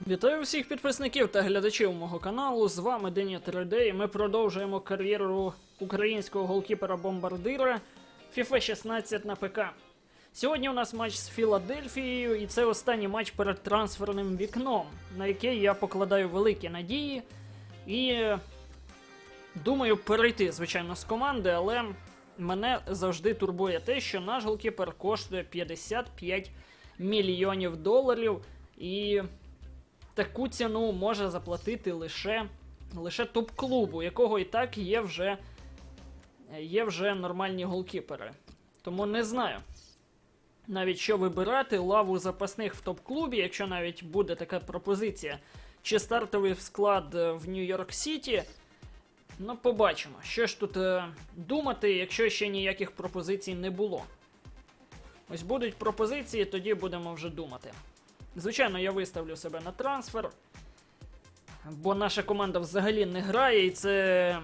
Вітаю всіх підписників та глядачів мого каналу. З вами Дені 3D і ми продовжуємо кар'єру українського голкіпера-бомбардира FIFA 16 на ПК. Сьогодні у нас матч з Філадельфією, і це останній матч перед трансферним вікном, на яке я покладаю великі надії. І е, думаю перейти, звичайно, з команди, але мене завжди турбує те, що наш голкіпер коштує 55 мільйонів доларів. І таку ціну може заплатити лише, лише топ-клубу, якого і так є вже, є вже нормальні голкіпери. Тому не знаю. Навіть що вибирати лаву запасних в топ-клубі, якщо навіть буде така пропозиція, чи стартовий склад е, в Нью-Йорк Сіті. Ну, побачимо, що ж тут е, думати, якщо ще ніяких пропозицій не було. Ось будуть пропозиції, тоді будемо вже думати. Звичайно, я виставлю себе на трансфер, бо наша команда взагалі не грає, і це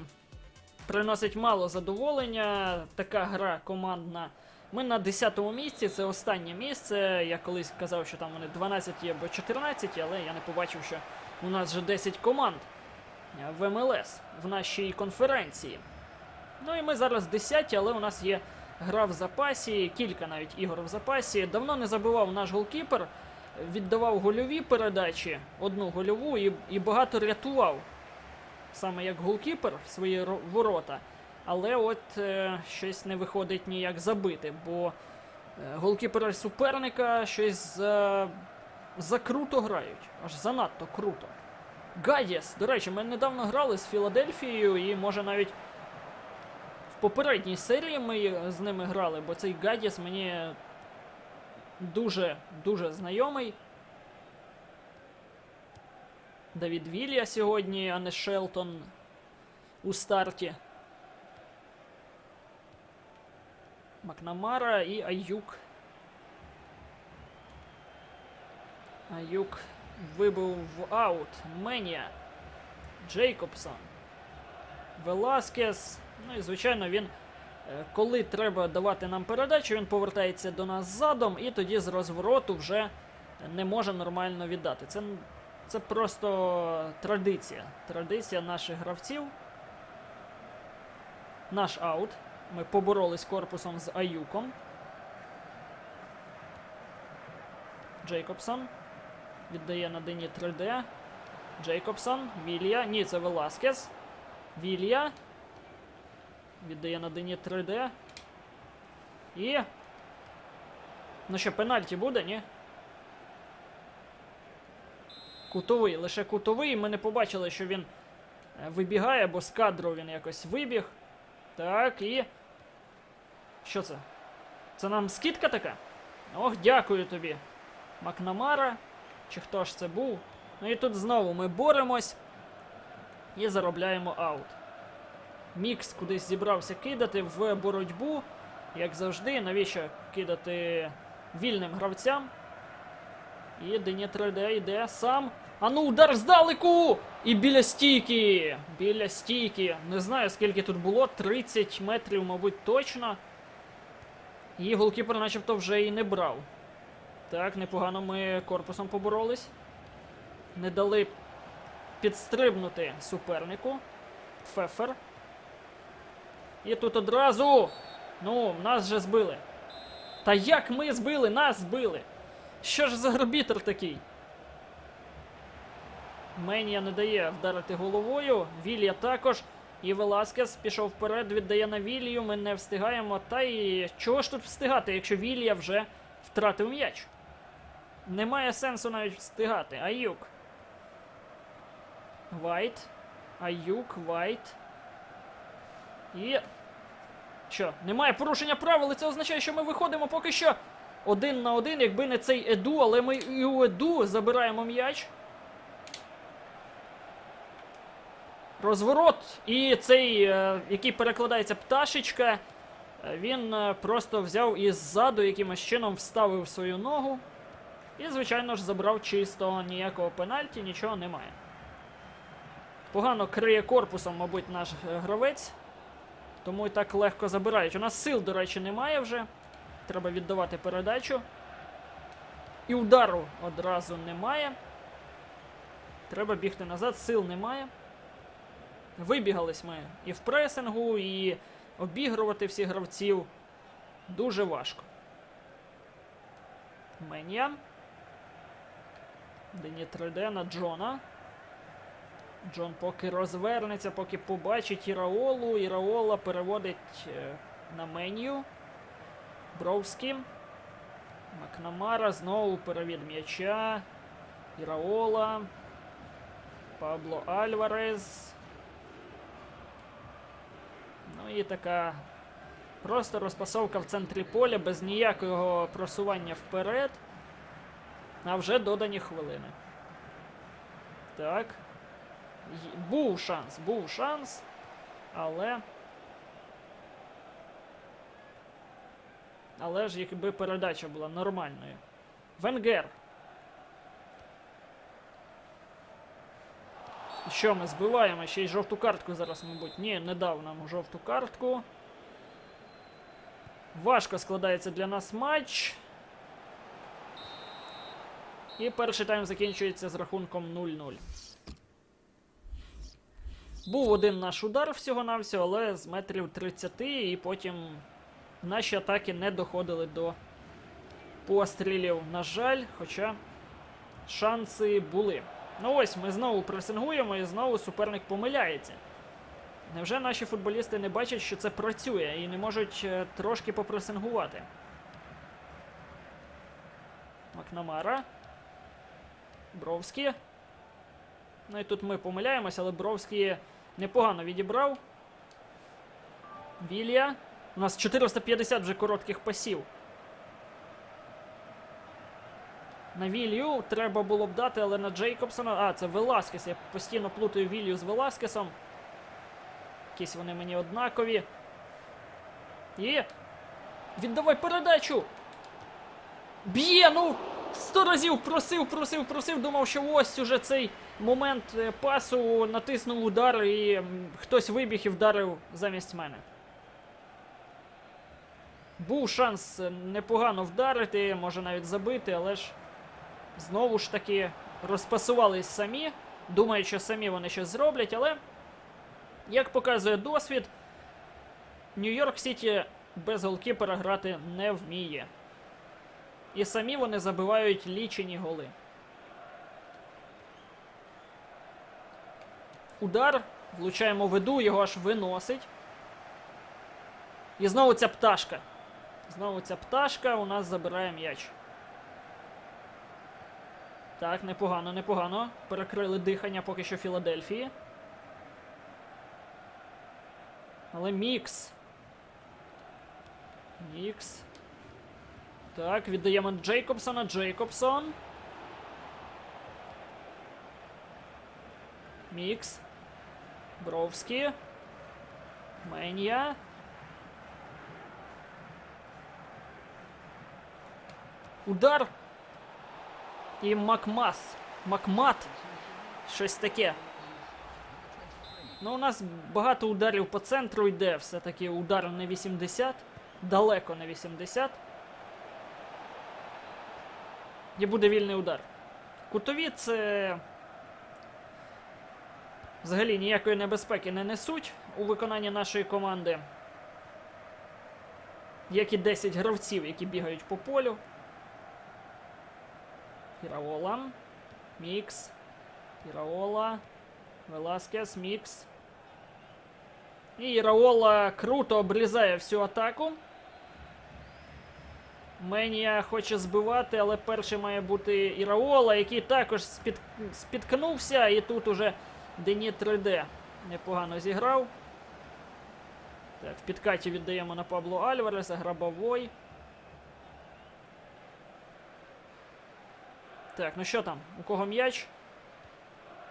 приносить мало задоволення. Така гра командна. Ми на 10-му місці, це останнє місце. Я колись казав, що там вони 12 або 14, але я не побачив, що у нас вже 10 команд в МЛС в нашій конференції. Ну і ми зараз 10, але у нас є гра в запасі, кілька навіть ігор в запасі. Давно не забивав наш голкіпер, віддавав гольові передачі, одну гольову і, і багато рятував. Саме як голкіпер свої ворота. Але от е, щось не виходить ніяк забити, бо е, голкіпери суперника щось за, закруто грають. Аж занадто круто. Гадіс, до речі, ми недавно грали з Філадельфією, і може навіть в попередній серії ми з ними грали, бо цей Гадіс мені дуже дуже знайомий. Давід Вілля сьогодні, а не Шелтон у старті. Макнамара і Аюк. Аюк вибив в аут. Менія. Джейкобсон. Веласкес. Ну і звичайно, він, коли треба давати нам передачу, він повертається до нас задом і тоді з розвороту вже не може нормально віддати. Це, це просто традиція. Традиція наших гравців. Наш аут. Ми поборолись корпусом з Аюком. Джейкобсон. Віддає на Дені 3D. Джейкобсон. Вілья. Ні, це Веласкес. Вілья. Віддає на Дені 3D. І. Ну що, пенальті буде, ні? Кутовий, лише кутовий. Ми не побачили, що він е, вибігає, бо з кадру він якось вибіг. Так, і. Що це? Це нам скидка така? Ох, дякую тобі. Макнамара. Чи хто ж це був? Ну і тут знову ми боремось і заробляємо аут. Мікс кудись зібрався кидати в боротьбу. Як завжди, навіщо кидати вільним гравцям? І Дені 3D йде сам. А ну, удар здалеку! І біля стійки! Біля стійки. Не знаю, скільки тут було. 30 метрів, мабуть, точно. І голкіпер начебто вже і не брав. Так, непогано ми корпусом поборолись. Не дали підстрибнути супернику. Фефер. І тут одразу. Ну, нас же збили. Та як ми збили? Нас збили. Що ж за арбітр такий? Менія не дає вдарити головою. Вілья також. І Веласкес пішов вперед, віддає на Вілію. Ми не встигаємо. Та й чого ж тут встигати, якщо Вілья вже втратив м'яч? Немає сенсу навіть встигати. Аюк. Вайт. Аюк, Вайт. І. Що? Немає порушення правил, і це означає, що ми виходимо поки що один на один, якби не цей Еду, але ми і у Еду забираємо м'яч. Розворот. І цей, е, який перекладається пташечка, е, він е, просто взяв і ззаду якимось чином вставив свою ногу. І, звичайно ж, забрав чисто ніякого пенальті, нічого немає. Погано криє корпусом, мабуть, наш гравець. Тому і так легко забирають. У нас сил, до речі, немає вже. Треба віддавати передачу. І удару одразу немає. Треба бігти назад, сил немає. Вибігались ми і в пресингу, і обігрувати всіх гравців дуже важко. Меня. Дені 3D на Джона. Джон поки розвернеться, поки побачить Іраолу. Іраола переводить е, на меню. Бровський. Макнамара знову перевід м'яча. Іраола. Пабло Альварес. Ну і така просто розпасовка в центрі поля без ніякого просування вперед. А вже додані хвилини. Так. Був шанс, був шанс, але. Але ж якби передача була нормальною. Венгер. Що ми збиваємо? Ще й жовту картку зараз, мабуть. Ні, не дав нам жовту картку. Важко складається для нас матч. І перший тайм закінчується з рахунком 0-0. Був один наш удар всього-навсього, але з метрів 30, і потім наші атаки не доходили до пострілів, на жаль, хоча шанси були. Ну ось ми знову пресингуємо і знову суперник помиляється. Невже наші футболісти не бачать, що це працює і не можуть е, трошки попресингувати? Макнамара. Бровський. Ну і тут ми помиляємося, але Бровський непогано відібрав. Вілія. У нас 450 вже коротких пасів. На Вілью треба було б дати, але на Джейкобсона. А, це Веласкес. Я постійно плутаю Вілью з Веласкесом. Якісь вони мені однакові. І. Віддавай передачу! Б'є, ну! Сто разів просив, просив, просив. Думав, що ось уже цей момент е, пасу натиснув удар і хтось вибіг і вдарив замість мене. Був шанс е, непогано вдарити, може навіть забити, але ж знову ж таки розпасувались самі. Думають, що самі вони щось зроблять, але, як показує досвід, Нью-Йорк Сіті без голкіпера грати не вміє. І самі вони забивають лічені голи. Удар. Влучаємо виду, його аж виносить. І знову ця пташка. Знову ця пташка у нас забирає м'яч. Так, непогано, непогано. Перекрили дихання поки що Філадельфії. Але мікс. Мікс. Так, віддаємо Джейкобсона. Джейкобсон. Мікс. Бровський. Менія. Удар. І Макмас. Макмат. Щось таке. Ну, у нас багато ударів по центру йде. Все-таки удар не 80. Далеко не 80. І буде вільний удар. Кутові це. Взагалі ніякої небезпеки не несуть у виконанні нашої команди. Як і 10 гравців, які бігають по полю. Іраола. Мікс. Іраола. Веласкес, Мікс. І Іраола круто обрізає всю атаку. Менія хоче збивати, але перший має бути Іраола, який також спід... спіткнувся, і тут уже Дені 3D непогано зіграв. Так, в підкаті віддаємо на Пабло Альвареса, Грабовой. Так, ну що там? У кого м'яч?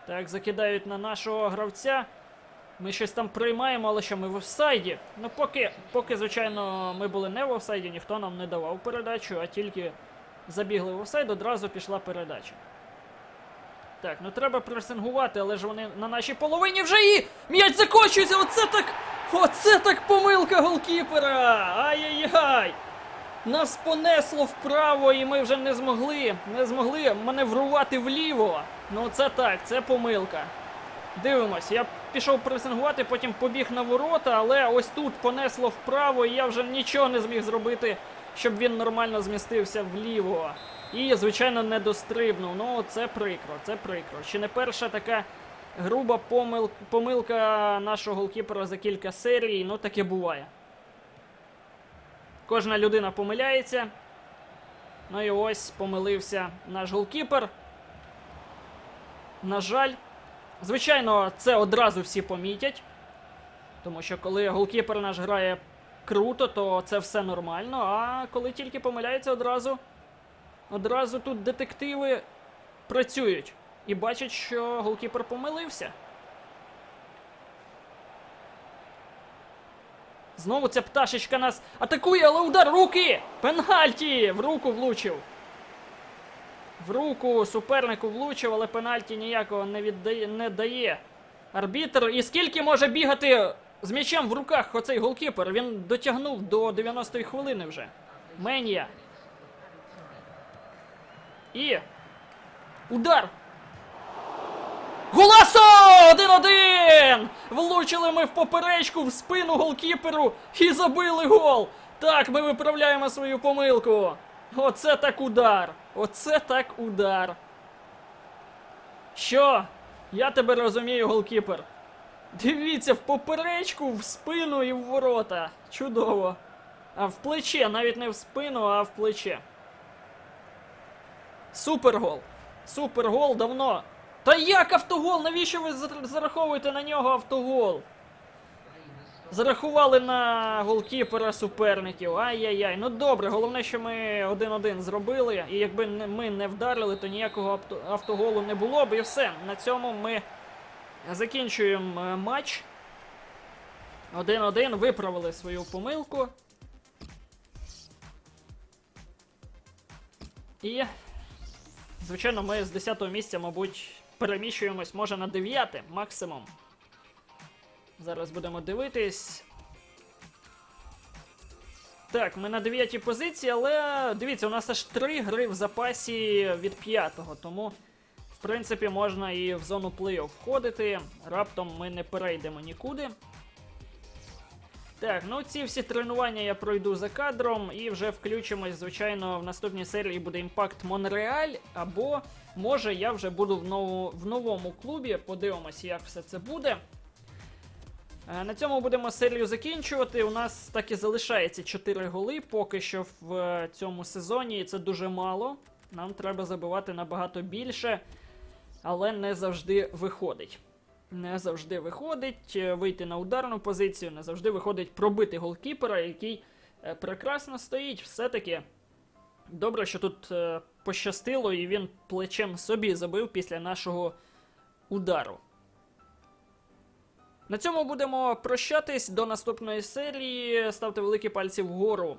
Так, закидають на нашого гравця. Ми щось там приймаємо, але що ми в офсайді. Ну, поки, поки, звичайно, ми були не в офсайді, ніхто нам не давав передачу, а тільки забігли в офсайд, одразу пішла передача. Так, ну треба пресингувати, але ж вони на нашій половині вже і м'яч закочується! Оце так! Оце так помилка голкіпера! Ай-яй-яй! Нас понесло вправо, і ми вже не змогли, не змогли маневрувати вліво. Ну це так, це помилка. Дивимось, я пішов пресингувати, потім побіг на ворота, але ось тут понесло вправо, і я вже нічого не зміг зробити, щоб він нормально змістився вліво. І, звичайно, не дострибнув. Ну, це прикро, це прикро. Чи не перша така груба помил... помилка нашого голкіпера за кілька серій, ну таке буває. Кожна людина помиляється. Ну і ось помилився наш голкіпер. На жаль. Звичайно, це одразу всі помітять. Тому що коли голкіпер наш грає круто, то це все нормально. А коли тільки помиляється одразу, одразу тут детективи працюють і бачать, що голкіпер помилився. Знову ця пташечка нас атакує, але удар руки! Пенальті! В руку влучив. В руку супернику влучив, але пенальті ніякого не віддає не дає. Арбітр. І скільки може бігати з м'ячем в руках оцей голкіпер? Він дотягнув до 90-ї хвилини вже. Менія. І. Удар! Голасо! 1-1! Влучили ми в поперечку в спину голкіперу і забили гол. Так, ми виправляємо свою помилку. Оце так удар. Оце так удар. Що? Я тебе розумію, голкіпер. Дивіться, в поперечку, в спину і в ворота. Чудово. А в плече, навіть не в спину, а в плече. Супергол. Супергол давно. Та як автогол? Навіщо ви зараховуєте на нього автогол? Зарахували на голкіпера суперників. Ай-яй-яй. Ну добре, головне, що ми 1-1 зробили. І якби ми не вдарили, то ніякого автоголу не було б. І все. На цьому ми закінчуємо е, матч. 1-1. Виправили свою помилку. І Звичайно, ми з 10-го місця, мабуть, переміщуємось, може, на 9 максимум. Зараз будемо дивитись. Так, ми на 9 позиції, але дивіться, у нас аж 3 гри в запасі від 5-го, тому, в принципі, можна і в зону плей-офф входити. Раптом ми не перейдемо нікуди. Так, ну ці всі тренування я пройду за кадром і вже включимось, звичайно, в наступній серії буде імпакт Монреаль, або може я вже буду в, нову, в новому клубі. Подивимось, як все це буде. Е, На цьому будемо серію закінчувати. У нас так і залишається 4 голи поки що в е, цьому сезоні, і це дуже мало. Нам треба забивати набагато більше, але не завжди виходить. Не завжди виходить е, вийти на ударну позицію, не завжди виходить пробити голкіпера, який прекрасно стоїть. Все-таки добре, що тут пощастило, і він плечем собі забив після нашого удару. На цьому будемо прощатись до наступної серії. Ставте великі пальці вгору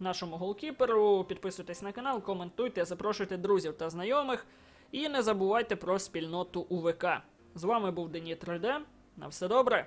нашому голкіперу. Підписуйтесь на канал, коментуйте, запрошуйте друзів та знайомих. І не забувайте про спільноту УВК. З вами був Дені 3D. На все добре.